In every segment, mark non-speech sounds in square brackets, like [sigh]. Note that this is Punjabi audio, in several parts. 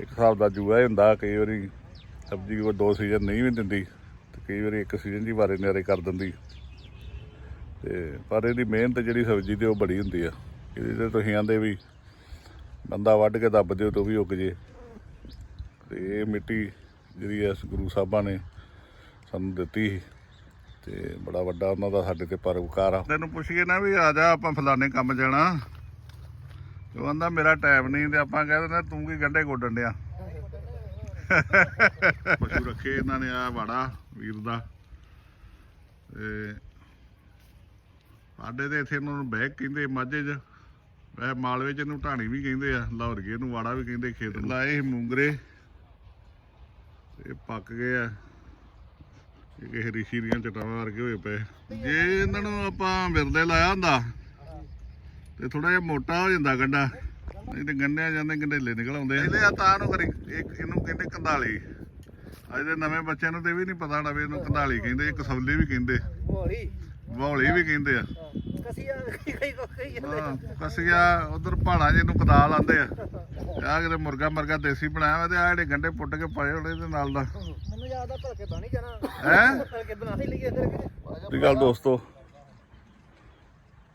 ਇੱਕ ਹਿਸਾਬ ਦਾ ਜੂਆ ਹੀ ਹੁੰਦਾ, ਕਈ ਵਾਰੀ ਸਬਜ਼ੀ ਉਹ ਦੋ ਸੀਜ਼ਨ ਨਹੀਂ ਵੀ ਦਿੰਦੀ ਤੇ ਕਈ ਵਾਰੀ ਇੱਕ ਸੀਜ਼ਨ ਦੀ ਵਾਰੇ ਨਿਆਰੇ ਕਰ ਦਿੰਦੀ। ਤੇ ਪਰ ਇਹਦੀ ਮਿਹਨਤ ਜਿਹੜੀ ਸਬਜ਼ੀ ਤੇ ਉਹ ਬੜੀ ਹੁੰਦੀ ਆ। ਇਹਦੇ ਤੇ ਤੁਸੀਂ ਆਂਦੇ ਵੀ ਬੰਦਾ ਵੱਢ ਕੇ ਦੱਬ ਦਿਓ ਤਾਂ ਵੀ ਉੱਗ ਜੇ। ਤੇ ਇਹ ਮਿੱਟੀ ਜਿਹੜੀ ਐ ਗੁਰੂ ਸਾਹਿਬਾਂ ਨੇ ਸਾਨੂੰ ਦਿੱਤੀ ਸੀ ਤੇ ਬੜਾ ਵੱਡਾ ਉਹਨਾਂ ਦਾ ਸਾਡੇ ਤੇ ਪਰਉਪਕਾਰ ਆ। ਤੈਨੂੰ ਪੁੱਛੀਏ ਨਾ ਵੀ ਆ ਜਾ ਆਪਾਂ ਫਲਾਣੇ ਕੰਮ ਜਾਣਾ। ਉਹ ਕਹਿੰਦਾ ਮੇਰਾ ਟਾਈਮ ਨਹੀਂ ਤੇ ਆਪਾਂ ਕਹਿ ਦਿੰਦੇ ਤੂੰ ਕੀ ਗੰਢੇ ਗੋਡਣ ਡਿਆ? ਪਸ਼ੂ ਰੱਖੇ ਇਹਨਾਂ ਨੇ ਆ ਵਾੜਾ ਵੀਰ ਦਾ। ਤੇ ਸਾਡੇ ਤੇ ਇੱਥੇ ਇਹਨਾਂ ਨੂੰ ਬੈਗ ਕਹਿੰਦੇ ਮਾਝੇ 'ਚ। ਵੈ ਮਾਲਵੇ 'ਚ ਇਹਨੂੰ ਢਾਣੀ ਵੀ ਕਹਿੰਦੇ ਆ ਲਾਹੌਰਗੇ ਨੂੰ ਵਾੜਾ ਵੀ ਕਹਿੰਦੇ ਖੇਤ ਨੂੰ। ਲਾਏ ਮੂੰਗਰੇ ਇਹ ਪੱਕ ਗਏ ਆ। ਇਹ ਕਿਸੇ ਰਿਸ਼ੀ ਦੀਆਂ ਚਟਾਵਾਂ ਵਰਗੇ ਹੋਏ ਪਏ। ਜੇ ਇਹਨਾਂ ਨੂੰ ਆਪਾਂ ਵਿਰਲੇ ਲਾਇਆ ਹੁੰਦਾ ਤੇ ਥੋੜਾ ਜਿਹਾ ਮੋਟਾ ਹੋ ਜਾਂਦਾ ਗੰਡਾ। ਨਹੀਂ ਤੇ ਗੰਡਿਆਂ ਜਾਂਦੇ ਗੰਡੇਲੇ ਨਿਕਲ ਆਉਂਦੇ ਇਹਦੇ ਆ ਤਾਂ ਨੂੰ ਕਰੀ ਇੱਕ ਇਹਨੂੰ ਕਹਿੰਦੇ ਕੰਧਾਲੀ। ਅੱਜ ਦੇ ਨਵੇਂ ਬੱਚਿਆਂ ਨੂੰ ਤੇ ਵੀ ਨਹੀਂ ਪਤਾ ਨਾ ਵੀ ਇਹਨੂੰ ਕੰਧਾਲੀ ਕਹਿੰਦੇ ਕਸੌਲੀ ਵੀ ਕਹਿੰਦੇ। ਬੌਲੀ ਵੀ ਕਹਿੰਦੇ ਆ। ਕਸੀਆ ਕਈ ਕਈ ਕਈ ਜਾਂਦੇ ਹਾਂ, ਕਸੀਆ ਉਧਰ ਪਹਾੜਾਂ ਜਿਹਨੂੰ ਕਦਾਲ ਆਂਦੇ ਆ। ਆ ਕਿਤੇ ਮੁਰਗਾ ਮਰਗਾ ਦੇਸੀ ਬਣਾਇਆ ਵਾ ਤੇ ਆ ਜਿਹੜੇ ਗੰਡੇ ਪੁੱਟ ਕੇ ਪਾਏ ਹੋਣੇ ਇਹਦੇ ਨਾਲ ਦਾ। ਮੈਨੂੰ ਯਾਦ ਆ ਭਲਕੇ ਤਾਂ ਨਹੀਂ ਜਾਣਾ। ਹੈ? ਭਲਕੇ ਬਣਾ ਹੀ ਲਈਏ ਇੱਧਰ ਸਤਿ ਗੱਲ ਦੋਸਤੋ।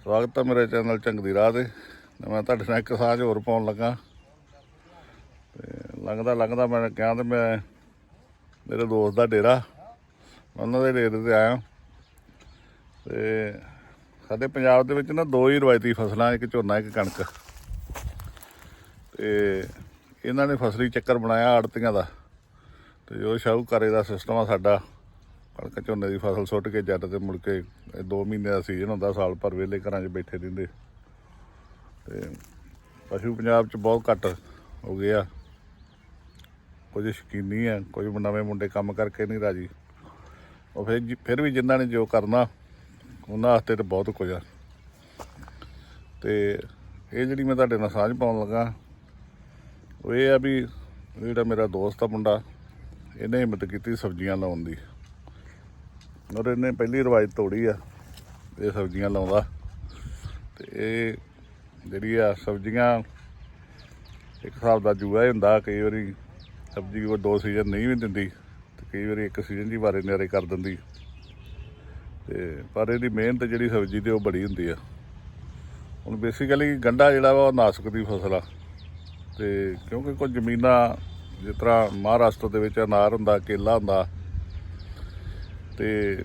ਸਵਾਗਤ ਹੈ ਮੇਰੇ ਚੈਨਲ ਚੰਗਦੀ ਰਾਹ ਤੇ ਮੈਂ ਤੁਹਾਡੇ ਨਾਲ ਇੱਕ ਸਾਂਝ ਹੋਰ ਪਾਉਣ ਲੱਗਾ। ਤੇ ਲੰਘਦਾ ਲੰਘਦਾ ਮੈਂ ਕਿਹਾ ਤੇ ਮੈਂ ਮੇਰੇ ਦੋਸਤ ਦਾ ਡੇਰਾ ਉਹਨਾਂ ਦੇ ਡੇਰੇ ਤੇ ਆਇਆ। ਤੇ ਸਾਡੇ ਪੰਜਾਬ ਦੇ ਵਿੱਚ ਨਾ ਦੋ ਹੀ ਰਵਾਇਤੀ ਫਸਲਾਂ, ਇੱਕ ਝੋਨਾ, ਇੱਕ ਕਣਕ। ਤੇ ਇਹਨਾਂ ਨੇ ਫਸਲੀ ਚੱਕਰ ਬਣਾਇਆ ਆੜਤੀਆਂ ਦਾ। ਤੇ ਜੋ ਸ਼ਾਹੂਕਾਰੇ ਦਾ ਸਿਸਟਮ ਆ ਸਾਡਾ। ਕਣਕ ਝੋਨੇ ਦੀ ਫਸਲ ਸੁੱਟ ਕੇ ਜੱਟ ਤੇ ਮੁੜ ਕੇ 2 ਮਹੀਨੇ ਦਾ ਸੀਜ਼ਨ ਹੁੰਦਾ, ਸਾਲ ਭਰ ਵੇਲੇ ਘਰਾਂ 'ਚ ਬੈਠੇ ਰਹਿੰਦੇ। ਤੇ ਪਸ਼ੂ ਪੰਜਾਬ 'ਚ ਬਹੁਤ ਘੱਟ ਹੋ ਗਏ ਆ। ਕੁਝ ਸ਼ਕੀਨੀ ਆ, ਕੁਝ ਨਵੇਂ ਮੁੰਡੇ ਕੰਮ ਕਰਕੇ ਨਹੀਂ ਰਾਜੀ। ਉਹ ਫਿਰ ਜੀ- ਫਿਰ ਵੀ ਜਿਨ੍ਹਾਂ ਨੇ ਜੋ ਕਰਨਾ, ਉਹਨਾਂ ਵਾਸਤੇ ਤਾਂ ਬਹੁਤ ਕੁਝ ਆ। ਤੇ ਇਹ ਜਿਹੜੀ ਮੈਂ ਤੁਹਾਡੇ ਨਾਲ ਸਾਂਝ ਪਾਉਣ ਲੱਗਾ, ਉਹ ਇਹ ਆ ਵੀ ਜਿਹੜਾ ਮੇਰਾ ਦੋਸਤ ਆ ਮੁੰਡਾ, ਇਹਨੇ ਹਿੰਮਤ ਕੀਤੀ ਸਬਜ਼ੀਆਂ ਲਾਉਣ ਦੀ। ਔਰ ਇਹਨੇ ਪਹਿਲੀ ਰਵਾਇਤ ਤੋੜੀ ਆ, ਇਹ ਸਬਜ਼ੀਆਂ ਲਾਉਂਦਾ। ਤੇ ਇਹ ਜਿਹੜੀ ਆ ਸਬਜ਼ੀਆਂ ਇੱਕ ਹਿਸਾਬ ਦਾ ਜੂਆ ਹੀ ਹੁੰਦਾ, ਕਈ ਵਾਰੀ ਸਬਜ਼ੀ ਉਹ ਦੋ ਸੀਜ਼ਨ ਨਹੀਂ ਵੀ ਦਿੰਦੀ, ਤੇ ਕਈ ਵਾਰੀ ਇੱਕ ਸੀਜ਼ਨ ਦੀ ਵਾਰੇ ਨਿਆਰੇ ਕਰ ਦਿੰਦੀ। ਤੇ ਪਰ ਇਹਦੀ ਮਿਹਨਤ ਜਿਹੜੀ ਸਬਜ਼ੀ ਤੇ ਉਹ ਬੜੀ ਹੁੰਦੀ ਆ। ਹੁਣ ਬੇਸਿਕਲੀ ਗੰਡਾ ਜਿਹੜਾ ਵਾ ਉਹ ਨਾਸਕ ਦੀ ਫਸਲ ਆ। ਤੇ ਕਿਉਂਕਿ ਕੁਝ ਜ਼ਮੀਨਾਂ ਜਿਸ ਤਰ੍ਹਾਂ ਮਹਾਰਾਸ਼ਟਰ ਦੇ ਵਿੱਚ ਅਨਾਰ ਹੁੰਦਾ, ਕੇਲਾ ਹੁੰਦਾ ਤੇ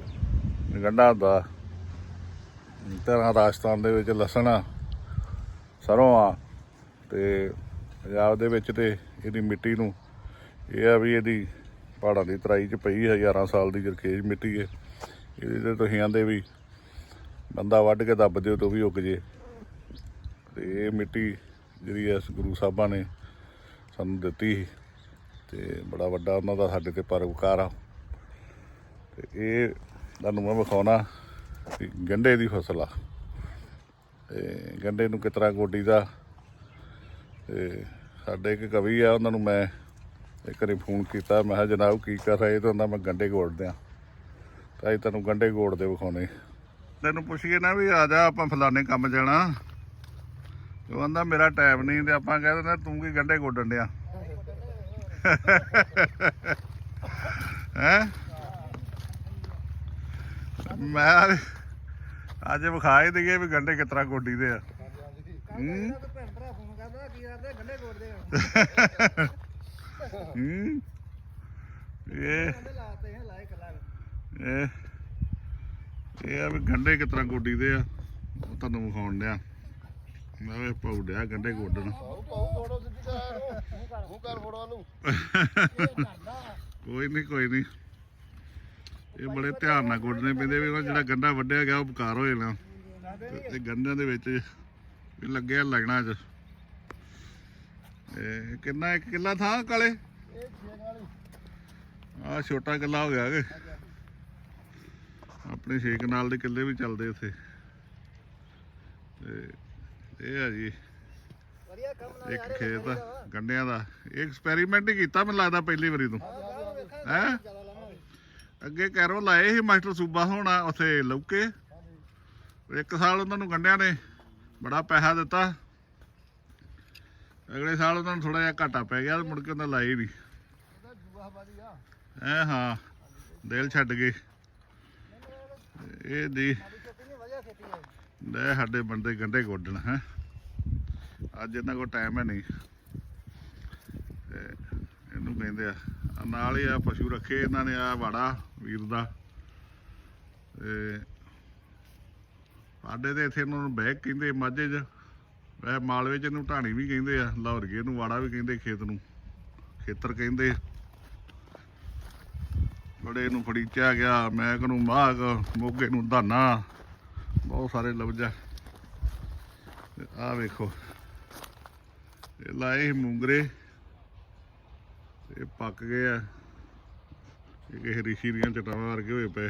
ਗੰਡਾ ਦਾ, ਤਰ੍ਹਾਂ ਰਾਜਸਥਾਨ ਦੇ ਵਿੱਚ ਲਸਣ ਆ ਸਰੋਂ ਆ ਤੇ ਪੰਜਾਬ ਦੇ ਵਿੱਚ ਤੇ ਇਹਦੀ ਮਿੱਟੀ ਨੂੰ, ਇਹ ਆ ਵੀ ਇਹਦੀ ਪਹਾੜਾਂ ਦੀ ਤਰਾਈ 'ਚ ਪਈ ਹਜ਼ਾਰਾਂ ਸਾਲ ਦੀ ਜਰਖੇਜ ਮਿੱਟੀ ਹੈ ਇਹਦੇ ਤੇ ਤੁਸੀਂ ਆਂਦੇ ਵੀ ਬੰਦਾ ਵੱਢ ਕੇ ਦੱਬ ਦਿਓ ਤਾਂ ਵੀ ਉੱਗ ਜੇ। ਤੇ ਇਹ ਮਿੱਟੀ ਜਿਹੜੀ ਐ ਗੁਰੂ ਸਾਹਿਬਾਂ ਨੇ ਸਾਨੂੰ ਦਿੱਤੀ ਸੀ ਤੇ ਬੜਾ ਵੱਡਾ ਉਹਨਾਂ ਦਾ ਸਾਡੇ ਤੇ ਪਰਉਪਕਾਰ ਆ। ਤੇ ਇਹ ਤੁਹਾਨੂੰ ਮੈਂ ਵਿਖਾਉਣਾ ਵੀ ਗੰਢੇ ਦੀ ਫਸਲ ਆ। ਤੇ ਗੰਢੇ ਨੂੰ ਕਿਤਰਾ ਗੋਡੀ ਦਾ। ਤੇ ਸਾਡੇ ਇੱਕ ਕਵੀ ਆ, ਉਹਨਾਂ ਨੂੰ ਮੈਂ ਇੱਕ ਵਾਰੀ ਫੋਨ ਕੀਤਾ। ਮੈਂ ਕਿਹਾ, ਜਨਾਬ, ਕੀ ਕਰ ਰਹੇ? ਤਾਂ ਉਹਨਾਂ ਮੈਂ ਗੰਢੇ ਗੋੜਦੇ ਆ ਤਾਂ ਅਸੀਂ ਤੁਹਾਨੂੰ ਗੰਢੇ ਗੋੜਦੇ ਵਿਖਾਉਣੇ। ਤੈਨੂੰ ਪੁੱਛੀਏ ਨਾ ਵੀ ਆ ਜਾ, ਆਪਾਂ ਫਲਾਣੇ ਕੰਮ ਜਾਣਾ। ਉਹ ਕਹਿੰਦਾ ਮੇਰਾ ਟਾਈਮ ਨਹੀਂ। ਤੇ ਆਪਾਂ ਕਹਿ ਦਿੰਦੇ, ਤੂੰ ਕੀ ਗੰਢੇ ਗੋਡਣ ਡਿਆ? ਹੈ? ਮੈਂ ਅੱਜ ਵਿਖਾ ਹੀ ਦਈਏ ਵੀ ਗੰਢੇ ਕਿਤਰਾ ਗੋਡੀ ਦੇ ਆ। ਹੂੰ। ਭੈਣ ਭਰਾ ਫੋਨ ਕਰਦਾ ਕੀ ਕਰਦੇ ਗੰਡੇ ਕੋੜਦੇ ਆ ਹੂੰ ਇਹ ਗੰਡੇ ਆ ਵੀ ਗੰਢੇ ਕਿਤਰਾ ਗੋਡੀ ਦੇ ਆ। ਉਹ ਤੁਹਾਨੂੰ ਵਿਖਾਉਣ ਡਿਆ। ਮੈਂ ਵੇ ਪਾਉ ਡਿਆ ਗੰਢੇ ਗੋਡਣ। ਕੋਈ ਨਹੀਂ ਕੋਈ ਨਹੀਂ ਇਹ ਬੜੇ ਧਿਆਨ ਨਾਲ ਗੋਡਣੇ ਪੈਂਦੇ ਵੀ ਉਹ ਜਿਹੜਾ ਗੰਢਾ ਵੱਢਿਆ ਗਿਆ, ਉਹ ਬਕਾਰ ਹੋ ਜਾਣਾ। ਤੇ- ਤੇ ਗੰਢਿਆਂ ਦੇ ਵਿੱਚ ਵੀ ਲੱਗਿਆ ਲੱਗਣਾ ਚ ਇਹ ਕਿੰਨਾ, ਇੱਕ ਕਿੱਲਾ ਥਾਂ ਕਾਲੇ? ਆ ਛੋਟਾ ਕਿੱਲਾ ਹੋ ਗਿਆ ਕਿ। ਆਪਣੇ ਛੇ ਕਨਾਲ ਦੇ ਕਿੱਲੇ ਵੀ ਚੱਲਦੇ ਉੱਥੇ। ਤੇ ਇਹ ਆ ਜੀ, ਇੱਕ ਖੇਤ ਆ, ਗੰਡਿਆਂ ਦਾ। ਇਹ ਐਕਸਪੈਰੀਮੈਂਟ ਹੀ ਕੀਤਾ ਮੈਨੂੰ ਲੱਗਦਾ ਪਹਿਲੀ ਵਾਰੀ ਤੂੰ। ਹੈ? ਅੱਗੇ ਕੈਰੋ ਲਾਏ ਸੀ ਮਾਸਟਰ ਸੂਬਾ ਹੋਣਾ ਉੱਥੇ ਲੌਕੇ ਇੱਕ ਸਾਲ ਉਹਨਾਂ ਨੂੰ ਗੰਡਿਆਂ ਨੇ ਬੜਾ ਪੈਸਾ ਦਿੱਤਾ। ਅਗਲੇ ਸਾਲ ਉਹਨਾਂ ਨੂੰ ਥੋੜਾ ਜਿਹਾ ਘਾਟਾ ਪੈ ਗਿਆ, ਮੁੜ ਕੇ ਉਹਨਾਂ ਲਾਏ ਨਹੀਂ। ਇਹਦਾ ਐ ਹਾਂ, ਦਿਲ ਛੱਡ ਗਏ। ਇਹ ਦੀ ਲੈ ਸਾਡੇ ਬੰਦੇ ਗੰਢੇ ਗੋਡਣ, ਹੈ। ਅੱਜ ਇਹਨਾਂ ਕੋਲ ਟਾਈਮ ਹੈ ਨਹੀਂ। ਇਹਨੂੰ ਕਹਿੰਦੇ ਆ ਨਾਲ ਹੀ ਆ ਪਸ਼ੂ ਰੱਖੇ ਇਹਨਾਂ ਨੇ ਆ ਵਾੜਾ ਵੀਰ ਦਾ। ਤੇ ਸਾਡੇ ਤੇ ਇੱਥੇ ਇਹਨਾਂ ਨੂੰ ਬੈਗ ਕਹਿੰਦੇ ਮਾਝੇ 'ਚ ਵੈ ਮਾਲਵੇ 'ਚ ਇਹਨੂੰ ਢਾਣੀ ਵੀ ਕਹਿੰਦੇ ਆ ਲਾਹੌਰਗੇ ਨੂੰ ਵਾੜਾ ਵੀ ਕਹਿੰਦੇ ਖੇਤ ਨੂੰ, ਖੇਤਰ ਕਹਿੰਦੇ। ਬੜੇ ਨੂੰ ਫੜੀਚਿਆ ਗਿਆ, ਮੈਕ ਨੂੰ ਮਾਗ, ਮੋਗੇ ਨੂੰ ਧਾਨਾ, ਬਹੁਤ ਸਾਰੇ ਲਫ਼ਜ਼ ਆ। ਆ ਵੇਖੋ, ਇਹ ਲਾਏ ਸੀ ਮੂੰਗਰੇ। ਇਹ ਪੱਕ ਗਏ ਆ। ਇਹ ਕਿਸੇ ਰਿਸ਼ੀ ਦੀਆਂ ਚਟਾਵਾਂ ਵਰਗੇ ਹੋਏ ਪਏ।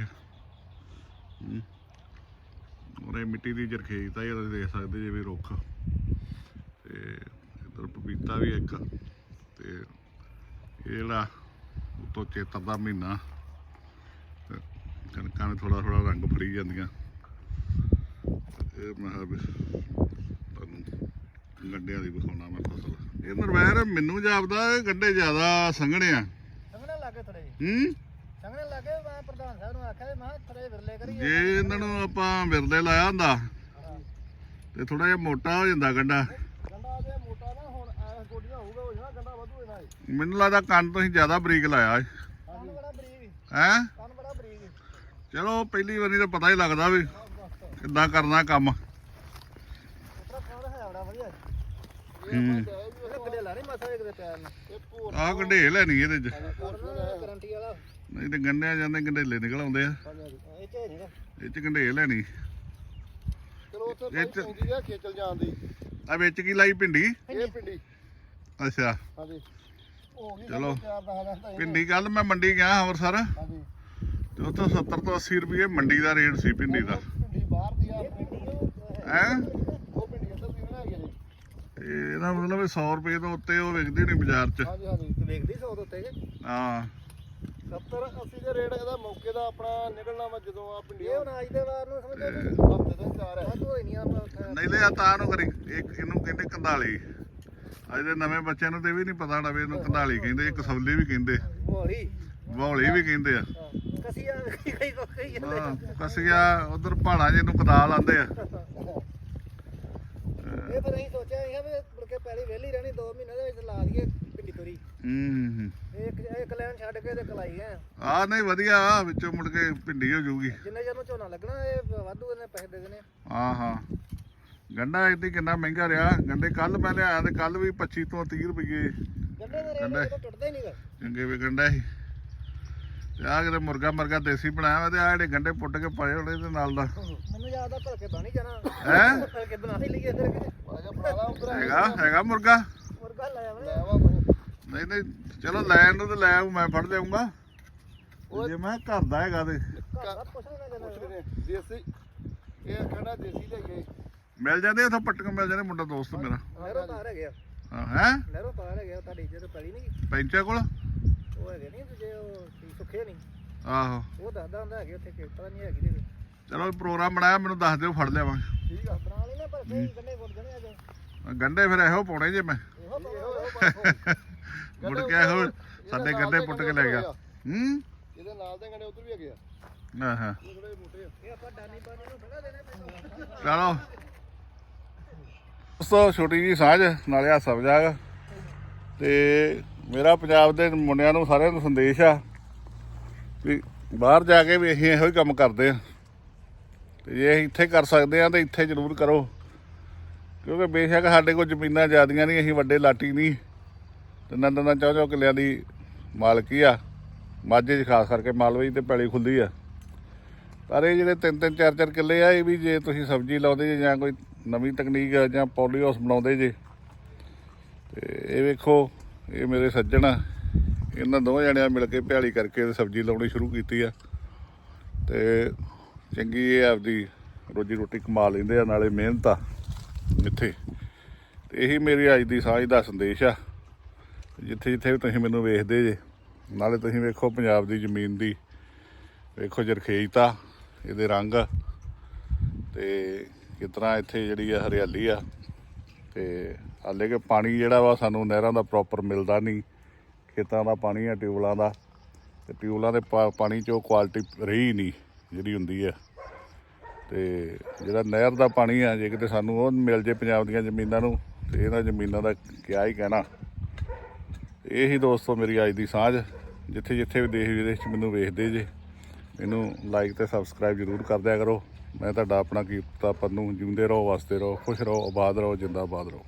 ਉਹਨੇ ਮਿੱਟੀ ਦੀ ਜਰਖੇਜ ਤਾਂ ਇਹ ਤੁਸੀਂ ਦੇਖ ਸਕਦੇ ਜੇ ਵੀ ਰੁੱਖ। ਤੇ ਇਧਰ ਪਪੀਤਾ ਵੀ ਇੱਕ। ਤੇ ਇਹ ਜਿਹੜਾ ਉਤੋਂ ਚੇਤਰ ਦਾ ਮਹੀਨਾ। ਕਣਕਾਂ ਨੇ ਥੋੜਾ ਥੋੜਾ ਰੰਗ ਫੜੀ ਜਾਂਦੀਆਂ। ਇਹ ਮੈਂ ਗੰਡਿਆਂ ਦੀ ਵਿਖਾਉਣਾ ਮੈਂ ਫਸਲ। ਇਹ ਨਰਵੈਰ ਮੈਨੂੰ ਜਾਪਦਾ ਇਹ ਗੰਡੇ ਜ਼ਿਆਦਾ ਸੰਘਣੇ ਆ। ਸੰਗਣੇ ਲੱਗੇ ਥੋੜੇ। ਹੂੰ? ਸੰਗਣੇ ਲੱਗੇ ਮੈਂ ਪ੍ਰਧਾਨ ਸਾਹਿਬ ਨੂੰ ਆਖਿਆ ਮੈਂ ਥੋੜੇ ਵਿਰਲੇ ਕਰੀਏ। ਜੇ ਇਹਨਾਂ ਨੂੰ ਆਪਾਂ ਵਿਰਲੇ ਲਾਇਆ ਹੁੰਦਾ ਤੇ ਥੋੜਾ ਜਿਹਾ ਮੋਟਾ ਹੋ ਜਾਂਦਾ ਗੰਡਾ। ਗੰਡਾ ਜੇ ਮੋਟਾ ਨਾ ਹੁਣ ਐ ਗੋਡੀਆਂ ਹੋਊਗਾ ਉਹ ਜਿਹੜਾ ਗੰਡਾ ਵਧੂ ਇਹਦਾ ਹੀ ਮੈਨੂੰ ਲੱਗਦਾ ਕੰਨ ਤੁਸੀਂ ਜ਼ਿਆਦਾ ਬਰੀਕ ਲਾਇਆ ਕੰਨ ਬੜਾ ਬਰੀਕ ਹੈ? ਕੰਨ ਬੜਾ ਬਰੀਕ ਚਲੋ ਪਹਿਲੀ ਵਾਰੀ ਤਾਂ ਪਤਾ ਹੀ ਲੱਗਦਾ ਵੀ ਕਿੱਦਾਂ ਕਰਨਾ ਕੰਮ ਉਤਰਾ ਕੌਣ ਹੈ ਬੜਾ ਵਧੀਆ ਹੂੰ। ਇਹ ਗੰਡੇ ਮਸਾ ਇੱਕ ਦੇ ਪੈਰ ਨੂੰ ਇਹ ਭੂਰ ਆਹ ਗੰਢੇਲ ਹੈ ਇਹਦੇ ਚ। ਗਰੰਟੀ ਵਾਲਾ ਨਹੀਂ ਤੇ ਗੰਡਿਆਂ ਜਾਂਦੇ ਗੰਢੇਲੇ ਨਿਕਲ ਆਉਂਦੇ ਆ। ਇਹ ਚ ਨਹੀਂਗਾ ਇਹ ਚ ਗੰਢੇਲ ਹੈ ਚਲੋ ਉੱਥੇ ਇਹ ਚ- ਪੈਂਦੀ ਆ ਖੇਚਲ ਜਾਣ ਦੀ ਆ ਵਿੱਚ ਕੀ ਲਾਈ ਭਿੰਡੀ? ਇਹ ਪਿੰਡੀ ਅੱਛਾ। ਹਾਂਜੀ ਹੋ ਗਈ ਚਲੋ। ਚਾਰ ਦਸ ਦਿਨ ਤਾਂ ਭਿੰਡੀ ਕੱਲ ਮੈਂ ਮੰਡੀ ਗਿਆ ਅੰਮ੍ਰਿਤਸਰ। ਹਾਂਜੀ ਤੇ ਉੱਥੋਂ 70 ਤੋਂ 80 ਰੁਪਏ ਮੰਡੀ ਦਾ ਰੇਟ ਸੀ ਭਿੰਡੀ ਦਾ। ਪਿੰਡੀ ਬਾਹਰ ਦੀ ਆ ਹੈ ਉਹ ਪਿੰਡੀ ਅੰਦਰ ਦੀ ਨਾ ਹੈਗੀ ਜੀ ਇਹਦਾ ਮਤਲਬ ਵੀ 100 ਰੁਪਏ ਤੋਂ ਉੱਤੇ ਉਹ ਵਿਕਦੀ ਨਹੀਂ ਬਾਜ਼ਾਰ 'ਚ। ਹਾਂਜੀ ਹਾਂਜੀ ਤੇ ਵੇਖਦੀ 100 ਦੇ ਉੱਤੇ ਜੀ ਹਾਂ। 70 80 ਦੇ ਰੇਟ ਇਹਦਾ ਮੌਕੇ ਦਾ ਆਪਣਾ ਨਿਕਲਣਾ ਵਾ ਜਦੋਂ ਆ ਪਿੰਡੀ ਇਹ ਹੁਣ ਅੱਜ ਦੇ ਵਾਰ ਨੂੰ ਸਮਝੋ ਤੇ- ਹਫ਼ਤੇ ਤੋਂ ਚਾਰ ਹੈ। ਵਾਧੂ ਹੋਈ ਨਹੀਂ ਆਪਾਂ ਉੱਥੇ। ਨਹੀਂ ਲਿਆ ਤਾਂ ਨੂੰ ਕਰੀ ਇੱਕ ਇਹਨੂੰ ਕਹਿੰਦੇ ਕੰਧਾਲੀ ਅੱਜ ਦੇ ਨਵੇਂ ਬੱਚਿਆਂ ਨੂੰ ਤੇ ਵੀ ਨਹੀਂ ਪਤਾ ਨਵੇਂ ਇਹਨੂੰ ਕੰਧਾਲੀ ਕਹਿੰਦੇ ਕਸੌਲੀ ਵੀ ਕਹਿੰਦੇ। ਬੌਲੀ ਵੀ ਕਹਿੰਦੇ ਆ। ਕਸੀਆ ਕਈ ਕਈ ਕੋ ਕਈ ਜਾਂਦੇ ਹਾਂ, ਕਸੀਆ ਉਧਰ ਪਹਾੜਾਂ ਜਿਹਨੂੰ ਕਦਾਲ ਆਂਦੇ ਆ। ਇਹ ਫਿਰ ਅਸੀਂ ਸੋਚਿਆ ਇਹ ਵੀ ਵਿਹਲੀ ਰਹਿਣੀ 2 ਮਹੀਨੇ ਦੇ ਵਿੱਚ ਲਾ ਦਈਏ ਪਿੰਡੀ ਤੋਰੀ ਹੂੰ। ਇਹ ਇੱਕ ਇੱਕ ਲਾਈਨ ਛੱਡ ਕੇ ਤੇ ਕਲਾਈ ਹੈ ਆ ਨਹੀਂ ਵਧੀਆ ਆ ਵਿੱਚੋਂ ਮੁੜ ਕੇ ਭਿੰਡੀ ਹੋ ਜਾਊਗੀ। ਜਿੰਨੇ ਚਿਰ ਨੂੰ ਝੋਨਾ ਲੱਗਣਾ ਇਹ ਵਾਧੂ ਇਹਨੇ ਪੈਸੇ ਦੇ ਦੇਣੇ। ਹਾਂ ਹਾਂ। ਗੰਡਾ ਇੱਥੇ ਕਿੰਨਾ ਮਹਿੰਗਾ ਰਿਹਾ। ਗੰਡੇ ਕੱਲ ਮੈਂ ਲਿਆਇਆ ਤੇ ਕੱਲ ਵੀ 25 ਤੋਂ 30 ਰੁਪਏ ਗੰਡੇ ਦੇ। ਰੇਟ ਟੁੱਟਦਾ ਹੀ ਨਹੀਂਗਾ ਚੰਗੇ ਵੀ ਗੰਡਾ ਸੀ। ਤੇ ਆ ਕਿਤੇ ਮੁਰਗਾ ਮਰਗਾ ਦੇਸੀ ਬਣਾਇਆ ਵਾ ਤੇ ਆ ਜਿਹੜੇ ਗੰਡੇ ਪੁੱਟ ਕੇ ਪਾਏ ਹੋਣੇ ਤੇ ਨਾਲ ਦਾ। ਮੈਨੂੰ ਯਾਦ ਆ ਭਲਕੇ ਬਣ ਹੀ ਜਾਣਾ। ਹੈ? ਭਲਕੇ ਬਣਾ ਹੀ ਲਈਏ ਫਿਰ ਕਿਤੇ। ਆਜਾ ਬਣਾ ਲਾ ਉਧਰ। ਹੈਗਾ ਹੈਗਾ ਮੁਰਗਾ? ਮੁਰਗਾ ਲਾਇਆ ਵਾ ਲੈ ਵਾ ਨਹੀਂ ਨਹੀਂ ਚਲੋ ਲੈਣ ਨੂੰ ਤੇ ਲੈ ਆਊ ਮੈਂ ਫੜ ਲਿਆਉਂਗਾ ਜੇ ਮੈਂ ਘਰ ਦਾ ਹੈਗਾ ਤੇ। ਘਰ ਪੁੱਛਣਾ ਜਨਾ ਦੇਸੀ ਇਹ ਖੜਾ ਦੇਸੀ ਲੈ ਗਏ ਮਿਲ ਜਾਂਦੇ ਉਥੋਂ ਪੱਟਕ ਮਿਲ ਜਾਂਦੇ ਮੁੰਡਾ ਦੋਸਤ ਮੇਰਾ। ਨਹਿਰੋਂ ਪਾਰ ਹੈਗੇ ਆ। ਹਾਂ ਹੈ? ਨਹਿਰੋਂ ਪਾਰ ਹੈਗੇ ਆ ਤੁਹਾਡੇ ਇੱਥੇ ਪੜੀ ਨਹੀਂ ਪੈਂਚਾ ਕੋਲ? ਉਹ ਹੈਗੇ ਨਹੀਂ ਦੂਜੇ ਉਹ ਕੀ ਸੁੱਖੇ ਨਹੀਂ ਆਹੋ। ਉਹ ਦੱਸਦਾ ਹੁੰਦਾ ਹੈਗੇ ਉੱਥੇ ਕਿ ਪਤਾ ਨਹੀਂ ਹੈਗੀ ਦੇ ਚਲੋ ਪ੍ਰੋਗਰਾਮ ਬਣਾਇਆ ਮੈਨੂੰ ਦੱਸ ਦਿਓ ਫੜ ਲਿਆਵਾਂ ਠੀਕ ਆ ਬਣਾ ਲੈਣਾ ਪਰ ਫੇਰ ਗੰਨੇ ਗੁੱਟ ਜਣੇ ਅੱਜ ਗੰਡੇ ਫਿਰ ਇਹੋ ਪਾਉਣੇ ਜੇ ਮੈਂ। ਇਹੋ [laughs] ਮੁੜ ਕੇ ਇਹੋ ਸਾਡੇ ਗੰਡੇ ਪੁੱਟ ਕੇ ਲੈ ਗਿਆ। ਹੂੰ? ਇਹਦੇ ਨਾਲ ਦੇ ਗੰਨੇ ਉਧਰ ਵੀ ਹੈਗੇ ਆ। ਹਾਂ ਹਾਂ। ਥੋੜੇ ਮੋਟੇ ਆ। ਇਹ ਆਪਾਂ ਡਾਨੀ ਪਾਣੀ ਨੂੰ ਥੋੜਾ ਦੇਣੇ ਪੈਂਦਾ। ਚਲੋ। ਦੋਸਤੋ ਛੋਟੀ ਜੀ ਸਾਂਝ ਨਾਲੇ ਤੇ ਮੇਰਾ ਪੰਜਾਬ ਦੇ ਮੁੰਡਿਆਂ ਨੂੰ ਸਾਰਿਆਂ ਨੂੰ ਸੰਦੇਸ਼ ਆ ਵੀ ਬਾਹਰ ਜਾ ਕੇ ਵੀ ਅਸੀਂ ਇਹੋ ਹੀ ਕੰਮ ਕਰਦੇ ਆ। ਤੇ ਜੇ ਅਸੀਂ ਇੱਥੇ ਕਰ ਸਕਦੇ ਆ, ਤਾਂ ਇੱਥੇ ਜ਼ਰੂਰ ਕਰੋ। ਕਿਉਂਕਿ ਬੇਸ਼ੱਕ ਸਾਡੇ ਕੋਲ ਜ਼ਮੀਨਾਂ ਜ਼ਿਆਦੀਆਂ ਨਹੀਂ, ਅਸੀਂ ਵੱਡੇ ਲਾਟੀ ਨਹੀਂ। ਤੇ ਨੰਦ ਨੰਦ ਚੌ ਚੌ ਕਿੱਲਿਆਂ ਦੀ ਮਾਲਕੀ ਆ। ਮਾਝੇ 'ਚ ਖਾਸ ਕਰਕੇ ਮਾਲਵੇ 'ਚ ਤੇ ਪੈਲੀ ਖੁੱਲੀ ਆ। ਪਰ ਇਹ ਜਿਹੜੇ ਤਿੰਨ ਤਿੰਨ, ਚਾਰ ਚਾਰ ਕਿੱਲੇ ਆ, ਇਹ ਵੀ ਜੇ ਤੁਸੀਂ ਸਬਜ਼ੀ ਲਾਉਂਦੇ ਜੇ ਜਾਂ ਕੋਈ ਨਵੀਂ ਤਕਨੀਕ ਆ ਜਾਂ ਪੌਲੀ ਹਾਊਸ ਬਣਾਉਂਦੇ ਜੇ, ਤੇ ਇਹ ਵੇਖੋ ਇਹ ਮੇਰੇ ਸੱਜਣ ਆ। ਇਹਨਾਂ ਦੋਵਾਂ ਜਣਿਆਂ ਮਿਲ ਕੇ ਭਿਆਲੀ ਕਰਕੇ ਤੇ ਸਬਜ਼ੀ ਲਾਉਣੀ ਸ਼ੁਰੂ ਕੀਤੀ ਆ। ਤੇ ਚੰਗੀ ਇਹ ਆਪਦੀ ਰੋਜੀ ਰੋਟੀ ਕਮਾ ਲੈਂਦੇ ਆ, ਨਾਲੇ ਮਿਹਨਤ ਆ ਇੱਥੇ ਤੇ ਇਹੀ ਮੇਰੀ ਅੱਜ ਦੀ ਸਾਂਝ ਦਾ ਸੰਦੇਸ਼ ਆ। ਜਿੱਥੇ ਜਿੱਥੇ ਵੀ ਤੁਸੀਂ ਮੈਨੂੰ ਵੇਖਦੇ ਜੇ, ਨਾਲੇ ਤੁਸੀਂ ਵੇਖੋ ਪੰਜਾਬ ਦੀ ਜ਼ਮੀਨ ਦੀ। ਵੇਖੋ ਜਰਖੇਜਤਾ, ਇਹਦੇ ਰੰਗ। ਤੇ ਕਿਸ ਤਰ੍ਹਾਂ ਇੱਥੇ ਜਿਹੜੀ ਆ ਹਰਿਆਲੀ ਆ, ਤੇ ਹਾਲੇ ਕਿ ਪਾਣੀ ਜਿਹੜਾ ਵਾ ਸਾਨੂੰ ਨਹਿਰਾਂ ਦਾ ਪ੍ਰੋਪਰ ਮਿਲਦਾ ਨਹੀਂ, ਖੇਤਾਂ ਦਾ ਪਾਣੀ ਆ, ਟਿਊਬਲਾਂ ਦਾ, ਤੇ ਟਿਊਬਲਾਂ ਦੇ ਪਾ- ਪਾਣੀ 'ਚ ਉਹ ਕੁਆਲਿਟੀ ਰਹੀ ਨਹੀਂ ਜਿਹੜੀ ਹੁੰਦੀ ਆ। ਤੇ ਜਿਹੜਾ ਨਹਿਰ ਦਾ ਪਾਣੀ ਆ, ਜੇ ਕਿਤੇ ਸਾਨੂੰ ਉਹ ਮਿਲ ਜੇ ਪੰਜਾਬ ਦੀਆਂ ਜ਼ਮੀਨਾਂ ਨੂੰ, ਤੇ ਇਹਨਾਂ ਜ਼ਮੀਨਾਂ ਦਾ ਕਿਆ ਹੀ ਕਹਿਣਾ। ਇਹੀ ਦੋਸਤੋ ਮੇਰੀ ਅੱਜ ਦੀ ਸਾਂਝ ਜਿੱਥੇ ਜਿੱਥੇ ਵੀ ਦੇਸ਼ ਵਿਦੇਸ਼ 'ਚ ਮੈਨੂੰ ਵੇਖਦੇ ਜੇ, ਮੈਨੂੰ ਲਾਈਕ ਤੇ ਸਬਸਕ੍ਰਾਈਬ ਜ਼ਰੂਰ ਕਰ ਦਿਆ ਕਰੋ। ਮੈਂ ਤੁਹਾਡਾ ਆਪਣਾ ਕੀਰਤਾ ਪੰਨੂ, ਜਿਉਂਦੇ ਰਹੋ, ਵਸਦੇ ਰਹੋ, ਖੁਸ਼ ਰਹੋ, ਆਬਾਦ ਰਹੋ, ਜਿੰਦਾਬਾਦ ਰਹੋ।